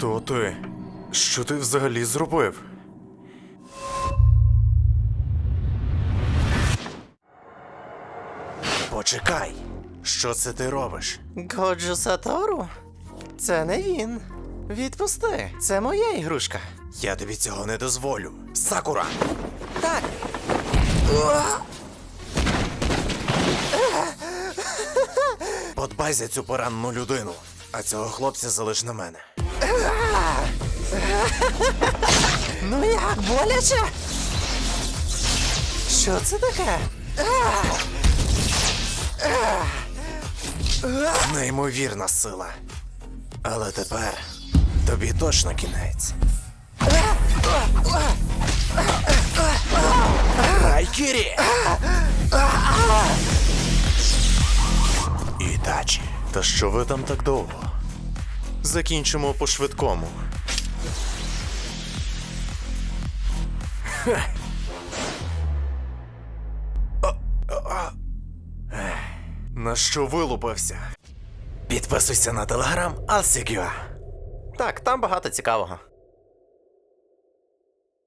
Хто ти? Що ти взагалі зробив? Почекай. Що це ти робиш? Годжо Сатору? Це не він. Відпусти, це моя ігрушка. Я тобі цього не дозволю. Сакура! Так. Подбай за цю поранену людину, а цього хлопця залиш на мене. Ну як, боляче? Що це таке? Неймовірна сила. Але тепер тобі точно кінець. Айкірі! Ітачі. Та що ви там так довго? Закінчимо по швидкому. На що вилупився? Підписуйся на телеграм Алсігюа. Так, там багато цікавого.